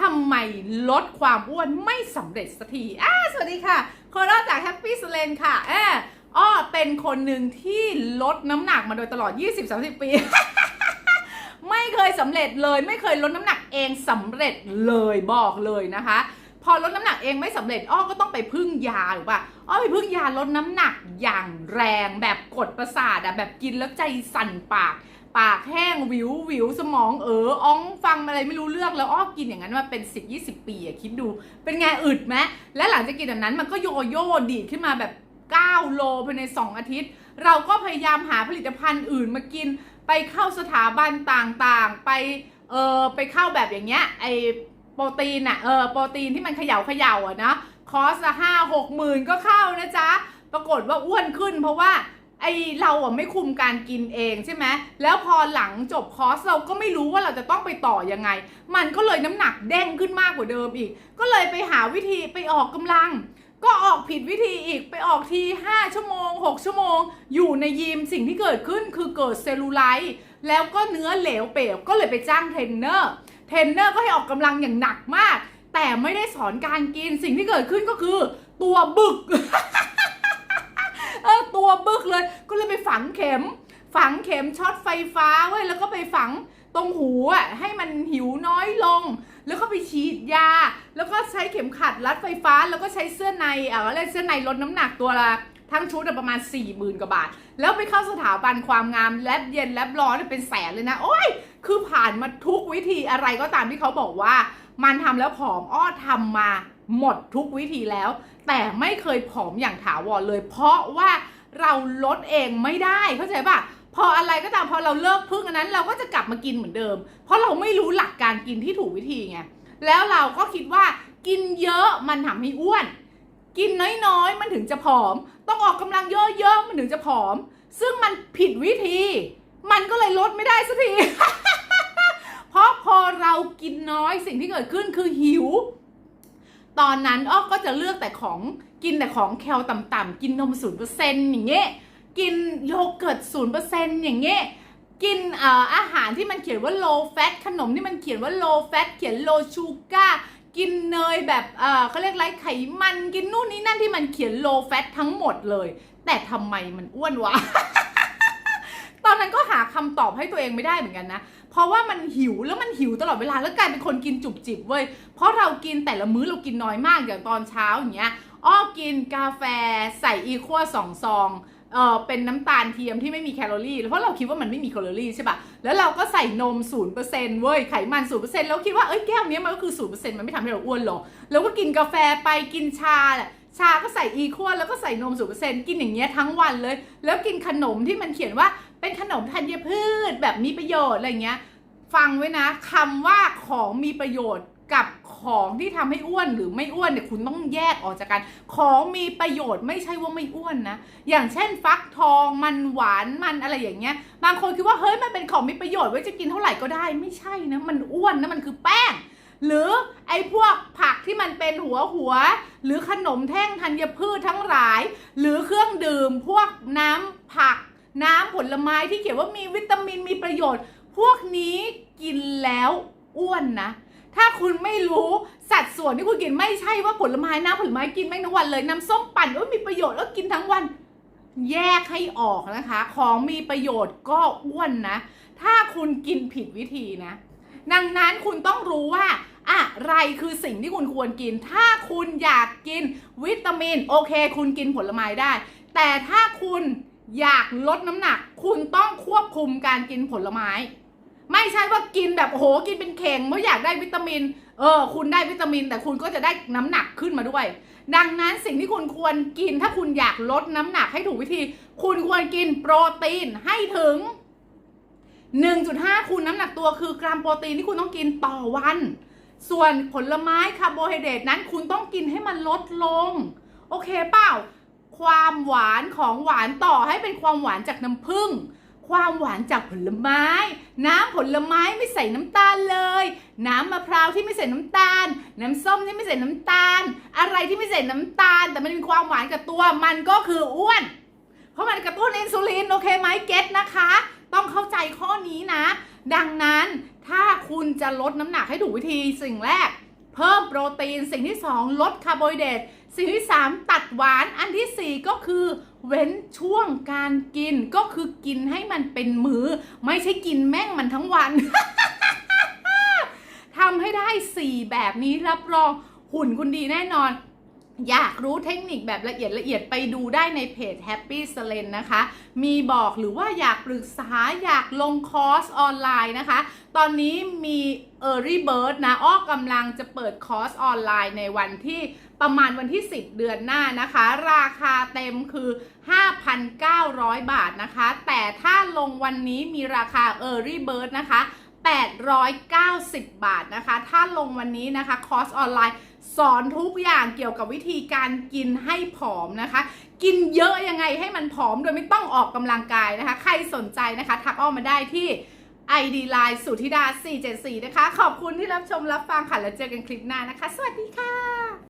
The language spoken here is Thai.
ทำไมลดความอ้วนไม่สำเร็จสักทีอ่าสวัสดีค่ะโคโรจากแฮปปี้สเลนค่ะแอบอ้อเป็นคนหนึ่งที่ลดน้ำหนักมาโดยตลอด 20-30 ปี ไม่เคยสำเร็จเลย ไม่เคยลดน้ำหนักเองสำเร็จเลยบอกเลยนะคะ พอลดน้ำหนักเองไม่สำเร็จอ้อก็ต้องไปพึ่งยาหรือป่ะอ้อไปพึ่งยาลดน้ำหนักอย่างแรงแบบกดประสาทอะแบบกินแล้วใจสั่นปาก ปากแห้งวิววิวสมองเอออ้องฟังอะไรไม่รู้เรื่องแล้วอ้อกินอย่างนั้นมาเป็น 10 20 ปีอะคิดดู เป็นไงอึดไหมและหลังจากกินแบบนั้นมันก็โยโย่ดีดขึ้นมาแบบ 9 โลภายใน 2 อาทิตย์ เราก็พยายามหาผลิตภัณฑ์อื่นมากินไปเข้าสถาบันต่างๆ ไปเออไปเข้าแบบอย่างเงี้ยไอ โปรตีนอะเออโปรตีนที่มันเขย่าเขย่าอะนะคอสละห้าหกหมื่นก็เข้านะจ๊ะ ปรากฏว่าอ้วนขึ้นเพราะว่าไอเราอะไม่คุมการกินเองใช่ไหมแล้วพอหลังจบคอร์สเราก็ไม่รู้ว่าเราจะต้องไปต่อยังไง มันก็เลยน้ำหนักเด้งขึ้นมากกว่าเดิมอีก ก็เลยไปหาวิธีไปออกกำลัง ก็ออกผิดวิธีอีกไปออกที 5 ชั่วโมง 6 ชั่วโมง อยู่ในยิมสิ่งที่เกิดขึ้นคือเกิดเซลลูไลท์แล้วก็เนื้อเหลวเป๋วก็เลยไปจ้างเทรนเนอร์ เทรนเนอร์ก็ให้ออกกำลังอย่างหนักมาก แต่ไม่ได้สอนการกินสิ่งที่เกิดขึ้นก็คือตัวบึกเออตัวบึกเลย ก็เลยไปฝังเข็ม ฝังเข็มช็อตไฟฟ้าเว้ยแล้วก็ไปฝังตรงหูอะให้มันหิวน้อยลง แล้วก็ไปฉีดยา แล้วก็ใช้เข็มขัดรัดไฟฟ้า แล้วก็ใช้เสื้อในอะอะไรเสื้อในลดน้ำหนักตัวละ ทั้งชุดประมาณ4ี่หมื่นกว่าบาท แล้วไปเข้าสถาบันความงามแลบเย็นแลบร้อนเป็นแสนเลยนะ โอ้ย คือผ่านมาทุกวิธีอะไรก็ตามที่เขาบอกว่า มันทำแล้วผอมอ้อทำมาหมดทุกวิธีแล้ว แต่ไม่เคยผอมอย่างถาวรเลย เพราะว่าเราลดเองไม่ได้เข้าใจป่ะพออะไรก็ตามพอเราเลิกพึ่งอันนั้น เราก็จะกลับมากินเหมือนเดิม เพราะเราไม่รู้หลักการกินที่ถูกวิธีไงแล้วเราก็คิดว่ากินเยอะมันทำให้อ้วน กินน้อยๆ มันถึงจะผอม ต้องออกกำลังเยอะๆ มันถึงจะผอม ซึ่งมันผิดวิธี มันก็เลยลดไม่ได้สักที เพราะพอเรากินน้อยสิ่งที่เกิดขึ้นคือหิว ตอนนั้นอ้อก็จะเลือกแต่ของกินแต่ของแคลต่ำๆ กินนมศูนย์เปอร์เซ็นต์อย่างเงี้ย กินโยเกิร์ตศูนย์เปอร์เซ็นต์อย่างเงี้ย กินอาหารที่มันเขียนว่า low fat ขนมที่มันเขียนว่า low fat เขียน low sugar กินเนยแบบเออเขาเรียกไรไขมันกินนู่นนี่นั่นที่มันเขียน low fat ทั้งหมดเลย แต่ทำไมมันอ้วนวะ ตอนนั้นก็หาคำตอบให้ตัวเองไม่ได้เหมือนกันนะ เพราะว่ามันหิวแล้วมันหิวตลอดเวลาแล้วกลายเป็นคนกินจุบจิบเว้ย เพราะเรากินแต่ละมื้อเรากินน้อยมากอย่างตอนเช้าอย่างเงี้ยอ้อกินกาแฟใส่อีคัวสองซอง เออเป็นน้ำตาลเทียมที่ไม่มีแคลอรี่ เพราะเราคิดว่ามันไม่มีแคลอรี่ใช่ปะแล้วเราก็ใส่นม0%เว้ย ไขมัน0%แล้วคิดว่าเอ้ยแก้วนี้มันก็คือ0%มันไม่ทำให้เราอ้วนหรอก แล้วก็กินกาแฟไปกินชาแหละชาก็ใส่อีคัวแล้วก็ใส่นม0%กินอย่างเงี้ยทั้งวันเลย แล้วกินขนมที่มันเขียนว่าเป็นขนมธัญพืชแบบมีประโยชน์อะไรเงี้ย ฟังไว้นะคำว่าของมีประโยชน์กับ ของที่ทำให้อ้วนหรือไม่อ้วนเนี่ยคุณต้องแยกออกจากกัน ของมีประโยชน์ไม่ใช่ว่าไม่อ้วนนะ อย่างเช่น ฟักทองมันหวานมันอะไรอย่างเงี้ย บางคนคิดว่าเฮ้ยมันเป็นของมีประโยชน์ไว้จะกินเท่าไหร่ก็ได้ไม่ใช่นะมันอ้วนนะมันคือแป้ง หรือไอ้พวกผักที่มันเป็นหัวหัว หรือขนมแท่งธัญพืชทั้งหลาย หรือเครื่องดื่มพวกน้ำผัก น้ำผลไม้ที่เขียนว่ามีวิตามินมีประโยชน์ พวกนี้กินแล้วอ้วนนะ ถ้าคุณไม่รู้สัดส่วนที่คุณกินไม่ใช่ว่าผลไม้น้ำผลไม้กินไม่ทั้งวันเลยน้ำส้มปั่นว่ามีประโยชน์แล้วกินทั้งวัน แยกให้ออกนะคะ ของมีประโยชน์ก็อ้วนนะ ถ้าคุณกินผิดวิธีนะ ดังนั้นคุณต้องรู้ว่าอะไรคือสิ่งที่คุณควรกิน ถ้าคุณอยากกินวิตามินโอเค คุณกินผลไม้ได้ แต่ถ้าคุณอยากลดน้ำหนัก คุณต้องควบคุมการกินผลไม้ ไม่ใช่ว่ากินแบบโอ้โหกินเป็นเข่งเพราะอยากได้วิตามิน เออ คุณได้วิตามิน แต่คุณก็จะได้น้ำหนักขึ้นมาด้วย ดังนั้นสิ่งที่คุณควรกินถ้าคุณอยากลดน้ำหนักให้ถูกวิธี คุณควรกินโปรตีนให้ถึง 1.5 คูณน้ำหนักตัวคือกรัมโปรตีนที่คุณต้องกินต่อวัน ส่วนผลไม้คาร์โบไฮเดรตนั้นคุณต้องกินให้มันลดลง โอเคเปล่า ความหวานของหวานต่อให้เป็นความหวานจากน้ำผึ้ง ความหวานจากผลไม้ น้ำผลไม้ไม่ใส่น้ำตาลเลย น้ำมะพร้าวที่ไม่ใส่น้ำตาล น้ำส้มที่ไม่ใส่น้ำตาล อะไรที่ไม่ใส่น้ำตาล แต่มันมีความหวานกับตัวมันก็คืออ้วน เพราะมันกระตุ้นอินซูลินโอเคไหมเก็ตนะคะ ต้องเข้าใจข้อนี้นะ ดังนั้นถ้าคุณจะลดน้ำหนักให้ถูกวิธีสิ่งแรก เพิ่มโปรตีนสิ่งที่ 2 ลดคาร์โบไฮเดรต สิ่งที่ 3 ตัดหวานอันทีสี่ 4 ก็คือ เว้นช่วงการกินก็คือกินให้มันเป็นมือ้อ ไม่ใช่กินแม่งมันทั้งวันทำให้ได้ 4 แบบนี้รับรองหุ่นคุณดีแน่นอน อยากรู้เทคนิคแบบละเอียดละเอียดไปดูได้ในเพจ Happy s l e n นะคะ มีบอกหรือว่าอยากปรึกษาอยากลงคอร์สออนไลน์นะคะ ตอนนี้มี Early Bird นะ อ้อกำลังจะเปิดคอร์สออนไลน์ในวันที่ประมาณวันที่ 10 เดือนหน้านะคะ ราคาเต็มคือ 5,900 บาทนะคะ แต่ถ้าลงวันนี้มีราคา Early Bird นะคะ 890 บาทนะคะ ถ้าลงวันนี้นะคะคอร์สออนไลน์ สอนทุกอย่างเกี่ยวกับวิธีการกินให้ผอมนะคะ กินเยอะยังไงให้มันผอมโดยไม่ต้องออกกำลังกายนะคะ ใครสนใจนะคะทักอ้อมมาได้ที่ ID Line สุธิดา 474 นะคะ ขอบคุณที่รับชมรับฟังค่ะ แล้วเจอกันคลิปหน้านะคะ สวัสดีค่ะ